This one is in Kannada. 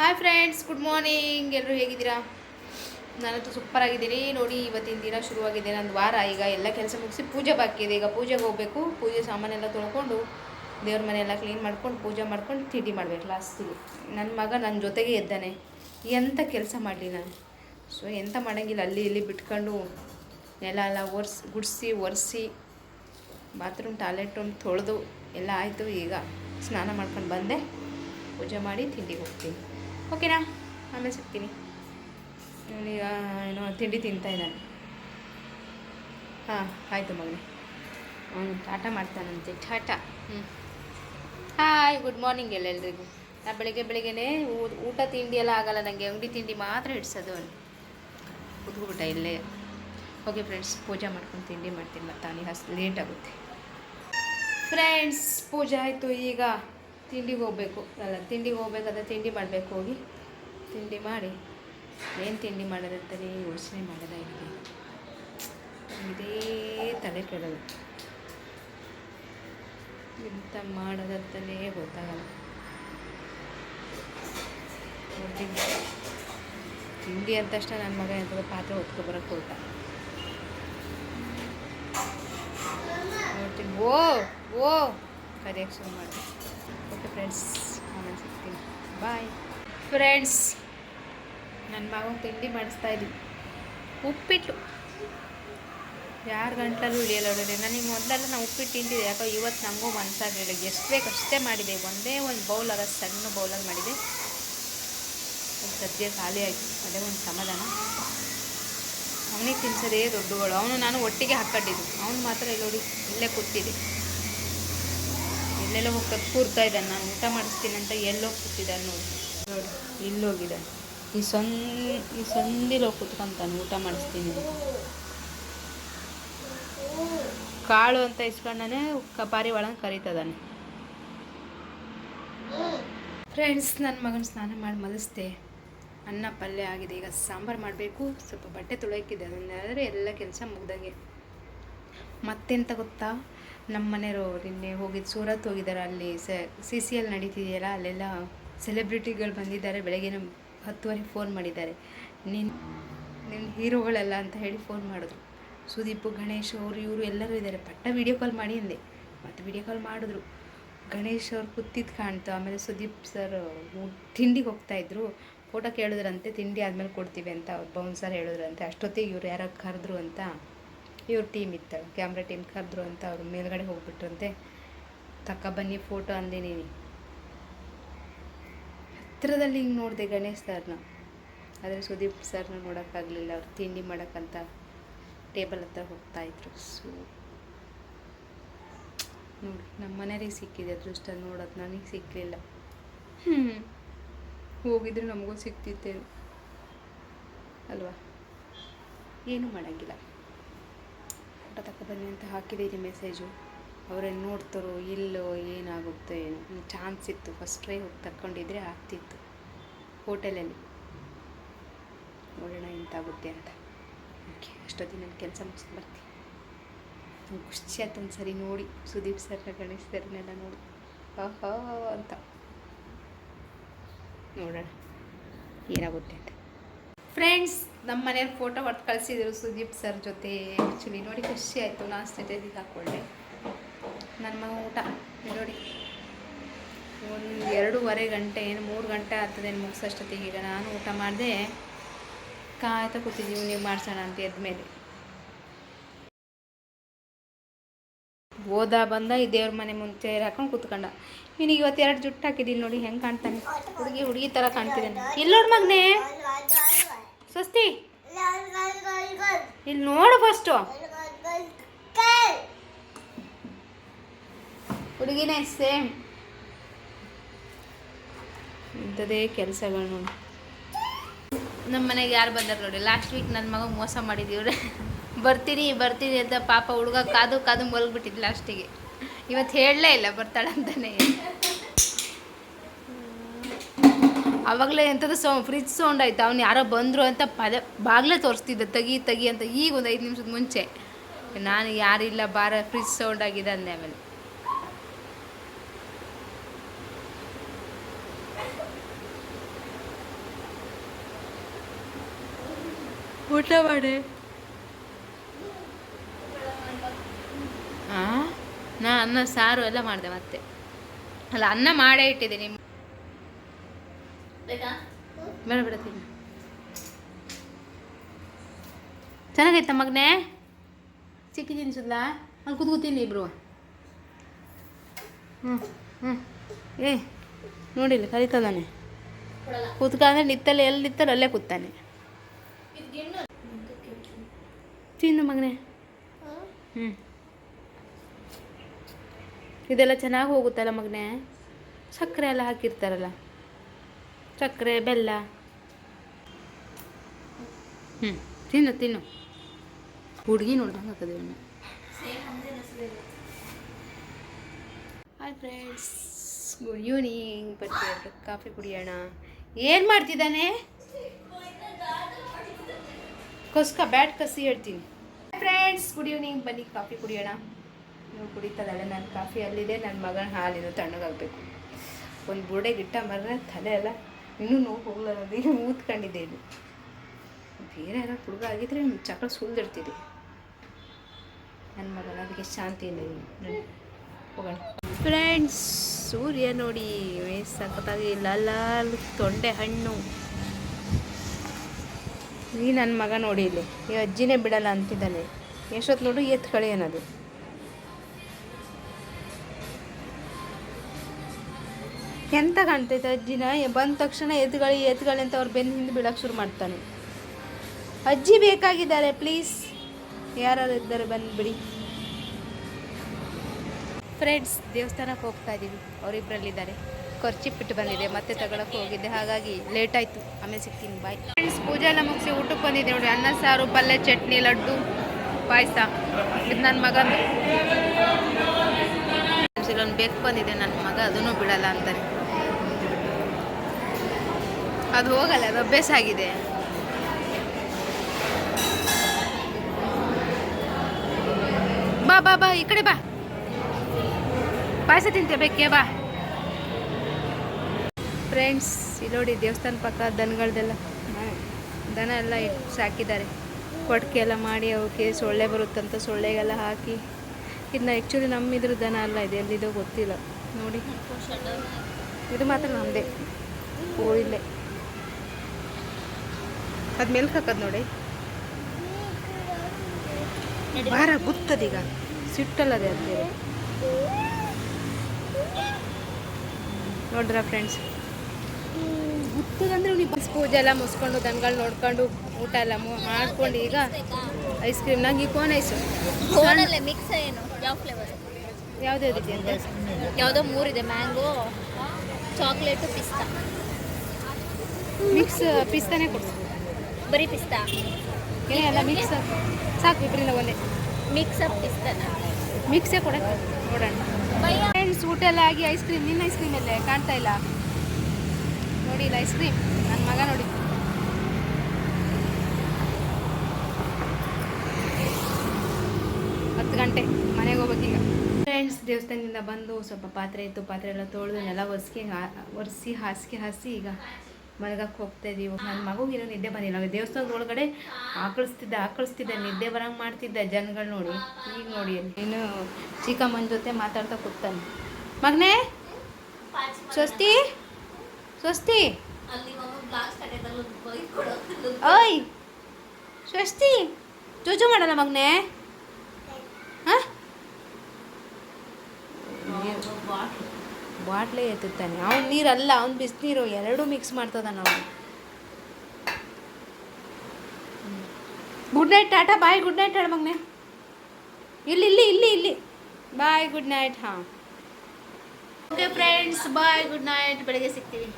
ಹಾಯ್ ಫ್ರೆಂಡ್ಸ್ ಗುಡ್ ಮಾರ್ನಿಂಗ್ ಎಲ್ಲರೂ ಹೇಗಿದ್ದೀರಾ? ನಾನಂತೂ ಸೂಪರ್ ಆಗಿದ್ದೀನಿ. ನೋಡಿ, ಇವತ್ತಿನ ದಿನ ಶುರುವಾಗಿದೆ. ನಂದು ವಾರ. ಈಗ ಎಲ್ಲ ಕೆಲಸ ಮುಗಿಸಿ ಪೂಜೆ ಬಾಕಿ ಇದೆ. ಈಗ ಪೂಜೆಗೆ ಹೋಗಬೇಕು. ಪೂಜೆ ಸಾಮಾನೆಲ್ಲ ತೊಳ್ಕೊಂಡು ದೇವ್ರ ಮನೆಯೆಲ್ಲ ಕ್ಲೀನ್ ಮಾಡ್ಕೊಂಡು ಪೂಜೆ ಮಾಡ್ಕೊಂಡು ತಿಂಡಿ ಮಾಡಬೇಕು ಲಾಸ್ಟಿಗೆ ನನ್ನ ಮಗ ನನ್ನ ಜೊತೆಗೆ ಎದ್ದಾನೆ. ಎಂಥ ಕೆಲಸ ಮಾಡಲಿ ನಾನು? ಸೊ ಎಂಥ ಮಾಡೋಂಗಿಲ್ಲ. ಅಲ್ಲಿ ಇಲ್ಲಿ ಬಿಟ್ಕೊಂಡು ನೆಲ ಎಲ್ಲ ಒರೆಸಿ, ಗುಡಿಸಿ, ಒರೆಸಿ ಬಾತ್ರೂಮ್ ಟಾಯ್ಲೆಟ್ ರೂಮ್ ತೊಳೆದು ಎಲ್ಲ ಆಯಿತು. ಈಗ ಸ್ನಾನ ಮಾಡ್ಕೊಂಡು ಬಂದೆ. ಪೂಜೆ ಮಾಡಿ ತಿಂಡಿಗೆ ಹೋಗ್ತೀನಿ. ಓಕೆನಾ? ಆಮೇಲೆ ಸಿಗ್ತೀನಿ. ಈಗ ಏನೋ ತಿಂಡಿ ತಿಂತಾ ಇದ್ದಾನೆ. ಹಾಂ, ಆಯಿತು ಮಗನೇ. ಅವನು ಟಾಟ ಮಾಡ್ತಾನಂತೆ ಟಾಟ. ಹ್ಞೂ ಹಾಯ್ ಗುಡ್ ಮಾರ್ನಿಂಗ್ ಎಲ್ಲ ಎಲ್ರಿಗೂ ನಾ ಬೆಳಿಗ್ಗೆ ಬೆಳಿಗ್ಗೆ ಊಟ ತಿಂಡಿ ಎಲ್ಲ ಆಗಲ್ಲ ನನಗೆ ಅಂಗಡಿ ತಿಂಡಿ ಮಾತ್ರ ಹಿಡ್ಸೋದು ಅವನು. ಕುತ್ಕೊಬಿಟ್ಟ ಇಲ್ಲೇ. ಓಕೆ ಫ್ರೆಂಡ್ಸ್ ಪೂಜೆ ಮಾಡ್ಕೊಂಡು ತಿಂಡಿ ಮಾಡ್ತೀನಿ, ಮತ್ತು ಅವನಿಗೆ ಹಸ್ ಲೇಟ್ ಆಗುತ್ತೆ. ಫ್ರೆಂಡ್ಸ್ ಪೂಜೆ ಆಯಿತು ಈಗ. ತಿಂಡಿಗೆ ಹೋಗಬೇಕು. ಅಲ್ಲ ತಿಂಡಿಗೆ ಹೋಗ್ಬೇಕಾದ್ರೆ ತಿಂಡಿ ಮಾಡಬೇಕು ಹೋಗಿ. ತಿಂಡಿ ಮಾಡಿ. ಏನು ತಿಂಡಿ ಮಾಡೋದಂತಲೇ ಯೋಚನೆ ಮಾಡೋದಾಗಿದೆ ಇದೇ ತಲೆ ಕೆಡೋದು. ಎಂತ ಮಾಡೋದಂತಲೇ ಗೊತ್ತಾಗಲ್ಲ. ತಿಂಡಿ ಅಂದ ತಕ್ಷಣ ನನ್ನ ಮಗ ಎಂಥದ್ದು ಪಾತ್ರೆ ಹೊತ್ಕೊಬರಕ್ಕೆ ಹೊರಟ ನೋಡ್ತೀನಿ. ಓ ಓ ಕರೆಯಕ್ಕೆ ಶುರು ಮಾಡಿ ಫ್ರೆಂಡ್ಸ್, ಆಮೇಲೆ ಸಿಗ್ತೀನಿ. ಬಾಯ್ ಫ್ರೆಂಡ್ಸ್ ನನ್ನ ಮಗನ ತಿಂಡಿ ಮಾಡಿಸ್ತಾ ಇದ್ದೀನಿ. ಉಪ್ಪಿಟ್ಟು. ಯಾರು ಗಂಟಲಲ್ಲಿ ಉಳಿಯಲ್ಲ ನಾನು ನನಗೆ ಮೊದಲೆಲ್ಲ ನಾನು ಉಪ್ಪಿಟ್ಟು ತಿಂದಿದ್ದೆ ಯಾಕೋ ಇವತ್ತು ನನಗೂ ಮನಸ್ಸಾಗಲಿಲ್ಲ ಎಷ್ಟು ಬೇಕು ಅಷ್ಟೇ ಮಾಡಿದೆ. ಒಂದೇ ಒಂದು ಬೌಲ್ ಅದ ಸಣ್ಣ ಬೌಲಲ್ಲಿ ಮಾಡಿದೆ. ಸದ್ಯ ಖಾಲಿ ಆಯಿತು. ಅದೇ ಒಂದು ಸಮಾಧಾನ. ಅವನಿಗೆ ತಿನ್ಸೋದೇ ದೊಡ್ಡಗಳು ಅವನು ನಾನು ಒಟ್ಟಿಗೆ ಹಾಕೊಂಡಿದ್ದು. ಅವನು ಮಾತ್ರ ಇಲ್ಲಿ ನೋಡಿ, ಇಲ್ಲೇ ಕೂತಿದೆ ಎಲ್ಲೆಲ್ಲ ಹೋಗ್ತಾ ಕೂರ್ತಾ ಇದ್ದಾನೆ. ನಾನು ಊಟ ಮಾಡಿಸ್ತೀನಿ ಅಂತ ಎಲ್ಲೋಗಿ ಕೂತಿದ್ದಾನೆ ನೋಡಿ. ನೋಡಿ ಇಲ್ಲೋಗಿದ್ದಾನೆ ಈ ಸೊಂದ್ ಈ ಸಂದಿలో ಕೂತ್ಕೊಂತಾನೆ, ಊಟ ಮಾಡಿಸ್ತೀನಿ ಕಾಳು ಅಂತ ಇಸ್ಕೊಂಡಾನೆ ಕಪಾರಿ ಒಳಗೆ ಕರೀತದಾನೆ. ಫ್ರೆಂಡ್ಸ್ ನನ್ನ ಮಗನ ಸ್ನಾನ ಮಾಡಿ ಮಲಸ್ತೆ ಅನ್ನ ಪಲ್ಯ ಆಗಿದೆ. ಈಗ ಸಾಂಬಾರು ಮಾಡಬೇಕು. ಸ್ವಲ್ಪ ಬಟ್ಟೆ ತೊಳೆಯೋಕ್ಕಿದೆ ಅದನ್ನಾದರೆ ಎಲ್ಲ ಕೆಲಸ ಮುಗ್ದಂಗೆ. ಮತ್ತೆಂತ ಗೊತ್ತಾ? ನಮ್ಮ ಮನೆಯವರು ನಿನ್ನೆ ಹೋಗಿದ್ದು ಸೂರತ್ ಹೋಗಿದ್ದಾರೆ. ಅಲ್ಲಿ ಸಿ ಸಿ ಎಲ್ ನಡೀತಿದೆಯಲ್ಲ, ಅಲ್ಲೆಲ್ಲ ಸೆಲೆಬ್ರಿಟಿಗಳು ಬಂದಿದ್ದಾರೆ. ಬೆಳಗ್ಗೆ ನಮ್ಮ ಹತ್ತುವರೆಗೆ ಫೋನ್ ಮಾಡಿದ್ದಾರೆ. ನಿನ್ನ ನಿನ್ನ ಹೀರೋಗಳೆಲ್ಲ ಅಂತ ಹೇಳಿ ಫೋನ್ ಮಾಡಿದ್ರು. ಸುದೀಪ್, ಗಣೇಶ್ ಅವರು, ಇವರು ಎಲ್ಲರೂ ಇದ್ದಾರೆ. ಪಟ್ಟ ವಿಡಿಯೋ ಕಾಲ್ ಮಾಡಿ ಅಂದೆ. ಮತ್ತು ವಿಡಿಯೋ ಕಾಲ್ ಮಾಡಿದ್ರು. ಗಣೇಶ್ ಅವ್ರು ಕೂತಿದ್ದು ಕಾಣ್ತು. ಆಮೇಲೆ ಸುದೀಪ್ ಸರ್ ತಿಂಡಿಗೆ ಹೋಗ್ತಾಯಿದ್ರು ಫೋಟೋ ಕೇಳಿದ್ರಂತೆ, ತಿಂಡಿ ಆದಮೇಲೆ ಕೊಡ್ತೀವಿ ಅಂತ ಅವ್ರು ಬೌನ್ ಸರ್ ಹೇಳಿದ್ರಂತೆ. ಅಷ್ಟೊತ್ತಿಗೆ ಇವ್ರು ಯಾರೋ ಕರೆದ್ರು ಅಂತ. ಇವ್ರ ಟೀಮ್ ಇತ್ತು. ಕ್ಯಾಮ್ರಾ ಟೀಮ್ ಕರೆದ್ರು ಅಂತ ಅವ್ರು ಮೇಲ್ಗಡೆ ಹೋಗ್ಬಿಟ್ರಂತೆ. ತಕ್ಕ ಬನ್ನಿ ಫೋಟೋ ಅಂದೆ ನೀನು ಹತ್ತಿರದಲ್ಲಿ ಹಿಂಗೆ ನೋಡಿದೆ ಗಣೇಶ್ ಸರ್ನ. ಆದರೆ ಸುದೀಪ್ ಸರ್ನ ನೋಡೋಕ್ಕಾಗಲಿಲ್ಲ. ಅವ್ರು ತಿಂಡಿ ಮಾಡೋಕ್ಕಂತ ಟೇಬಲ್ ಹತ್ರ ಹೋಗ್ತಾ ಇದ್ರು. ಸೊ ನೋಡಿ ನಮ್ಮ ಮನೆಯವ್ರಿಗೆ ಸಿಕ್ಕಿದೆ ಅದೃಷ್ಟ. ನೋಡೋದು ನನಗೆ ಸಿಕ್ಕಲಿಲ್ಲ ಹ್ಞೂ ಹೋಗಿದ್ರೆ ನಮಗೂ ಸಿಕ್ತಿತ್ತೇನು ಅಲ್ವಾ? ಏನೂ ಮಾಡೋಂಗಿಲ್ಲ. ಫೋಟೋ ತಗೊಬನ್ನಿ ಅಂತ ಹಾಕಿದ್ದೀನಿ ಮೆಸೇಜು ಅವ್ರೇನು ನೋಡ್ತಾರೋ ಇಲ್ಲೋ ಏನಾಗುತ್ತೋ ಏನೋ ಚಾನ್ಸ್ ಇತ್ತು. ಫಸ್ಟ್ ಟ್ರೈ ಹೋಗಿ ತಕ್ಕೊಂಡಿದ್ರೆ ಆಗ್ತಿತ್ತು. ಹೋಟೆಲಲ್ಲಿ ನೋಡೋಣ ಎಂತಾಗುತ್ತೆ ಅಂತ. ಓಕೆ ಅಷ್ಟೊತ್ತಿಗೆ ನನ್ನ ಕೆಲಸ ಮುಗಿಸ್ಕೊಂಡು ಬರ್ತೀನಿ. ನಂಗೆ ಖುಷಿ ಆಯ್ತು ಒಂದು ಸರಿ ನೋಡಿ. ಸುದೀಪ್ ಸರ್ನ ಗಣೇಶ್ ಸರ್ನೆಲ್ಲ ನೋಡಿ. ಹ ಅಂತ. ನೋಡೋಣ. ಏನಾಗುತ್ತೆ ಅಂತ. ಫ್ರೆಂಡ್ಸ್ ನಮ್ಮ ಮನೆಯವ್ರು ಫೋಟೋ ಹೊರ್ತು ಕಳಿಸಿದ್ರು ಸುದೀಪ್ ಸರ್ ಜೊತೆ. ಆ್ಯಕ್ಚುಲಿ ನೋಡಿ ಖುಷಿ ಆಯಿತು. ನಾನು ಸ್ಟೇಟಸಿಗೆ ಹಾಕ್ಕೊಂಡೆ. ನನ್ನ ಊಟ. ನೋಡಿ. ಒಂದು ಎರಡೂವರೆ ಗಂಟೆ ಏನು ಮೂರು ಗಂಟೆ ಆಗ್ತದೆ ಮುಗಿಸೋಷ್ಟೊತ್ತಿಗೆ. ಈಗ ನಾನು ಊಟ ಮಾಡಿದೆ. ಕಾಯ್ತಾ ಕೂತಿದ್ದೀವಿ ನೀವು ಮಾಡ್ಸೋಣ ಅಂತ ಎದ್ಮೇಲೆ. ಹೋದ ಬಂದ ಈ ದೇವ್ರ ಮನೆ ಮುಂಚೆ ಹಾಕೊಂಡು ಕೂತ್ಕೊಂಡ. ಇವನಿಗೆ ಇವತ್ತು ಎರಡು ಜುಟ್ಟು ಹಾಕಿದ್ದೀನಿ ನೋಡಿ. ಹೆಂಗೆ ಕಾಣ್ತಾನೆ? ಹುಡುಗಿ ಹುಡುಗಿ ಥರ ಕಾಣ್ತಿದ್ದಾನೆ. ಇಲ್ಲಿ ನೋಡಿ ಮಗನೇ? ಸ್ವಸ್ತಿ ಇಲ್ಲಿ ನೋಡು ಫಸ್ಟು ಹುಡುಗಿನೇ ಸೇಮ್ ಇಂಥದೇ ಕೆಲಸಗಳು ನೋಡಿ. ನಮ್ಮ ಮನೆಗೆ ಯಾರು ಬಂದರು ನೋಡಿ ಲಾಸ್ಟ್ ವೀಕ್ ನನ್ನ ಮಗ ಮೋಸ ಮಾಡಿದ್ದೀವ್ರೆ ಬರ್ತೀನಿ ಬರ್ತೀನಿ ಅಂತ ಪಾಪ ಹುಡುಗ ಕಾದು ಕಾದು ಮಲಗ್ಬಿಟ್ಟಿದ್ದು ಲಾಸ್ಟಿಗೆ ಇವತ್ತು ಹೇಳಲೇ ಇಲ್ಲ ಬರ್ತಾಳಂತಾನೆ ಅವಾಗಲೇ ಎಂಥದ್ದು ಸೌ ಫ್ರಿಜ್ ಸೌಂಡ್ ಆಯ್ತು. ಅವ್ನು ಯಾರೋ ಬಂದರು ಅಂತ ಪದ ಬಾಗ್ಲೇ ತೋರಿಸ್ತಿದ್ದೆ. ತಗಿ ತೆಗಿ ಅಂತ ಈಗ ಒಂದು ಐದು ನಿಮಿಷದ ಮುಂಚೆ. ನಾನು ಯಾರಿಲ್ಲ ಬಾರ ಫ್ರಿಜ್ ಸೌಂಡ್ ಆಗಿದೆ ಅಂದೆ ಆಮೇಲೆ. ಊಟ ಮಾಡಿ. ನಾ ಅನ್ನ ಸಾರು ಎಲ್ಲ ಮಾಡಿದೆ ಮತ್ತೆ. ಅಲ್ಲ ಅನ್ನ ಮಾಡೇ ಇಟ್ಟಿದ್ದೀನಿ. ಬೇಡ ಬೇಡ ತಿನ್ನ. ಚೆನ್ನಾಗೈತ ಮಗನೇ? ಚಿಕ್ಕಿ ತಿನ್ಸುದ್ಲ? ಅಲ್ಲಿ ಕೂತ್ಕೋತೀನಿ ಇಬ್ರು. ಹ್ಞೂ ಹ್ಞೂ ಏ ನೋಡಿಲ್ಲ ಕಲಿತದಾನೆ ಕೂತ್ಕ ಅಂದ್ರೆ ನಿತ್ತಲ್ಲಿ ಎಲ್ಲಿ ನಿತ್ತಲ್ಲ ಅಲ್ಲೇ ಕೂತಾನೆ. ತಿನ್ನು ಮಗನೇ. ಹ್ಞೂ ಇದೆಲ್ಲ ಚೆನ್ನಾಗಿ ಹೋಗುತ್ತಲ್ಲ ಮಗನೇ? ಸಕ್ಕರೆ ಎಲ್ಲ ಹಾಕಿರ್ತಾರಲ್ಲ. ಸಕ್ಕರೆ ಬೆಲ್ಲ. ಹ್ಞೂ ತಿನ್ನು ತಿನ್ನು. ಹುಡುಗಿ ನೋಡ್ದಂಗೆ ಹಾಕದೆ ಹಾಯ್ ಫ್ರೆಂಡ್ಸ್ ಗುಡ್ ಈವ್ನಿಂಗ್ ಬರ್ತೀವಿ ಕಾಫಿ ಕುಡಿಯೋಣ. ಏನು ಮಾಡ್ತಿದ್ದಾನೆ? ಕೊಸ್ಕ, ಬ್ಯಾಟ್ ಕಸಿ ಹೇಳ್ತೀನಿ. ಫ್ರೆಂಡ್ಸ್ ಗುಡ್ ಈವ್ನಿಂಗ್ ಬನ್ನಿ, ಕಾಫಿ ಕುಡಿಯೋಣ. ನೀವು ಕುಡಿತದಲ್ಲ ನನ್ನ ಕಾಫಿ ಅಲ್ಲಿದೆ ನನ್ನ ಮಗನ ಹಾಲಿನ ತಣ್ಣಗಾಗಬೇಕು. ಒಂದು ಬುಡೆ ಗಿಟ್ಟ ಮರ ತಲೆ ಎಲ್ಲ ಇನ್ನೂ ನೋವು ಹೋಗ್ಲಾರದು ಈಗ ಮೂತ್ಕೊಂಡಿದ್ದೆ ಇದು ಬೇರೆ ಯಾರೋ ಹುಡುಗ ಆಗಿದ್ರೆ ಚಕ್ರ ಸುಲ್ದಿರ್ತಿದೆ. ನನ್ನ ಮಗನ ಅದಕ್ಕೆ ಶಾಂತಿ ಇಲ್ಲ ಫ್ರೆಂಡ್ಸ್ ಸೂರ್ಯ ನೋಡಿ ಸಖತ್ತಾಗಿ ಲಾಲ್ ತೊಂಡೆ ಹಣ್ಣು. ಈ ನನ್ನ ಮಗ ನೋಡಿ ಇಲ್ಲಿ. ಈ ಅಜ್ಜಿನೇ ಬಿಡಲ್ಲ ಅಂತಿದ್ದಾನೆ. ಎಷ್ಟೊತ್ತು ನೋಡು ಎತ್ಕಳಿ ಅನ್ನೋದು. ಎಂತ ಕಾಣ್ತೈತೆ? ಅಜ್ಜಿನ ಬಂದ ತಕ್ಷಣ ಎತ್ಗಳಿ ಎತ್ಗಳಿ ಅಂತ ಅವ್ರು ಬೆನ್ನ ಹಿಂದೆ ಬೀಳಕ್ಕೆ ಶುರು ಮಾಡ್ತಾನೆ. ಅಜ್ಜಿ ಬೇಕಾಗಿದ್ದಾರೆ ಪ್ಲೀಸ್ ಯಾರು ಇದ್ದಾರೆ ಬಂದ್ಬಿಡಿ ಫ್ರೆಂಡ್ಸ್ ದೇವಸ್ಥಾನಕ್ಕೆ ಹೋಗ್ತಾ ಇದ್ದೀವಿ. ಅವರಿಬ್ಬರಲ್ಲಿದ್ದಾರೆ ಬಿಟ್ಟು ಬಂದಿದೆ, ಮತ್ತೆ ತಗೊಳಕ್ಕೆ ಹೋಗಿದ್ದೆ. ಹಾಗಾಗಿ ಲೇಟ್ ಆಯಿತು. ಆಮೇಲೆ ಸಿಗ್ತೀನಿ ಬಾಯ್ ಫ್ರೆಂಡ್ಸ್ ಪೂಜೆ ಎಲ್ಲ ಮುಗಿಸಿ ಊಟಕ್ಕೆ ಬಂದಿದ್ದೆ ನೋಡಿ. ಅನ್ನ, ಸಾರು, ಪಲ್ಯ, ಚಟ್ನಿ, ಲಡ್ಡು, ಪಾಯಸ. ಇದು ನನ್ನ ಮಗ ಇಲ್ಲೊಂದು ಬೇಕು ಬಂದಿದೆ ನನ್ನ ಮಗ. ಅದನ್ನು ಬಿಡಲ್ಲ ಅಂತಾನೆ ಅದು ಹೋಗಲ್ಲ, ಅದು ಅಭ್ಯಾಸ ಆಗಿದೆ. ಬಾ ಬಾ ಬಾ, ಈ ಕಡೆ ಬಾ. ಪಾಯಸ ತಿಂತೆ ಬೇಕೆ ಬಾ. ಫ್ರೆಂಡ್ಸ್ ಇಲ್ಲಿ ನೋಡಿ ದೇವಸ್ಥಾನ ಪಕ್ಕ ದನಗಳದೆಲ್ಲ. ದನ ಎಲ್ಲ ಇಟ್ಟು ಸಾಕಿದ್ದಾರೆ. ಕೊಟ್ಟಿಗೆ ಎಲ್ಲ ಮಾಡಿ ಅವಕ್ಕೆ ಸೊಳ್ಳೆ ಬರುತ್ತಂತ ಸೊಳ್ಳೆಗೆಲ್ಲ ಹಾಕಿ. ಇದನ್ನ ಆ್ಯಕ್ಚುಲಿ ನಮ್ಮಿದ್ರ ದನ ಅಲ್ಲ, ಇದೆ ಎಲ್ಲಿದೋ ಗೊತ್ತಿಲ್ಲ. ನೋಡಿ. ಇದು ಮಾತ್ರ ನಮ್ಮದೇ ಕೋಯಿಲೆ ಅದು ಮೆಲ್ಕ್ ಹಾಕೋದು ನೋಡಿ. ಭಾರ ಗುತ್ತದೀಗ ಸಿಟ್ಟಲ್ಲದೆ ಅದೇ ನೋಡ್ರ ಫ್ರೆಂಡ್ಸ್ ಗುತ್ತದಂದ್ರೆ ನೀವು ಪೂಜೆ ಎಲ್ಲ ಮುಸ್ಕೊಂಡು ದನಗಳು ನೋಡ್ಕೊಂಡು ಊಟ ಎಲ್ಲ ಮಾಡ್ಕೊಂಡು ಈಗ ಐಸ್ ಕ್ರೀಮ್ ನಂಗೆ ಈ ಕೋನ್ ಐಸು ಮಿಕ್ಸ್ ಏನು? ಯಾವ ಫ್ಲೇವರ್ ಯಾವ್ದ್ಯಾವ್ದಿದೆ ಅಂತ. ಯಾವುದೋ ಮೂರಿದೆ ಮ್ಯಾಂಗೋ ಚಾಕ್ಲೇಟು ಪಿಸ್ತಾ ಮಿಕ್ಸ್ ಪಿಸ್ತಾನೆ ಕೊಡ್ಸು ಬರೀ ಪಿಸ್ತಾ? ಮಿಕ್ಸ್ ಸಾಕು ಇಬ್ಬರಿಂದ ಒಂದೇ. Mix up ಪಿಸ್ತಾನ? ಮಿಕ್ಸೇ ಕೊಡ ನೋಡೋಣ. ಫ್ರೆಂಡ್ಸ್ ಊಟ ಎಲ್ಲ ಆಗಿ ಐಸ್ ಕ್ರೀಮ್ ನಿನ್ನ ಐಸ್ ಕ್ರೀಮ್ ಅಲ್ಲೇ ಕಾಣ್ತಾ ಇಲ್ಲ? ನೋಡಿ ಇಲ್ಲ ಐಸ್ ಕ್ರೀಮ್ ನನ್ನ ಮಗ ನೋಡಿ. ಹತ್ತು ಗಂಟೆ ಮನೆಗೆ ಹೋಗ್ಬೇಕೀಗ ಫ್ರೆಂಡ್ಸ್ ದೇವಸ್ಥಾನದಿಂದ ಬಂದು ಸ್ವಲ್ಪ ಪಾತ್ರೆ ಇತ್ತು ಪಾತ್ರೆ ಎಲ್ಲ ತೊಳೆದು ನೆಲ ಒರೆಸಿ ಒರೆಸಿ ಹಾಸಿಗೆ ಹಾಸಿ ಈಗ ಮಲಗಕ್ಕೆ ಹೋಗ್ತಾ ಇದೀವಿ. ನನ್ನ ಮಗುಗಿರೋ ನಿದ್ದೆ ಬಂದಿಲ್ಲ. ದೇವಸ್ಥಾನದ ಒಳಗಡೆ ಆಕಳಿಸ್ತಿದ್ದೆ ಆಕಳಿಸ್ತಿದ್ದೆ, ನಿದ್ದೆ ಬರಂಗೆ ಮಾಡ್ತಿದ್ದೆ ಜನಗಳು ನೋಡಿ. ಈಗ ನೋಡಿ ಇನ್ನು ಚಿಕ್ಕಮ್ಮನ ಜೊತೆ ಮಾತಾಡ್ತಾ ಕೂತಾನೆ ಮಗನೇ? ಸ್ವಸ್ತಿ? ಸ್ವಸ್ತಿ? ಓಯ್! ಸ್ವಸ್ತಿ? ಜೋಜು ಮಾಡಲ್ಲ ಮಗನೇ? ಹಾಂ? ಬಾಟ್ಲೇ ಎತ್ತುತ್ತಾನೆ. ಅವ್ನು ನೀರಲ್ಲ, ಅವ್ನು ಬಿಸಿನೀರು ಎರಡೂ ಮಿಕ್ಸ್ ಮಾಡ್ತದ ನಾವು good night tata. Bye good night ಹೇಳ ಮಗ್ನೆ. ಇಲ್ಲಿ ಇಲ್ಲಿ ಇಲ್ಲಿ ಇಲ್ಲಿ. ಬಾಯ್ ಗುಡ್ ನೈಟ್ ಹಾಂ. Okay friends bye good night ಬೆಳಿಗ್ಗೆ ಸಿಗ್ತೀವಿ.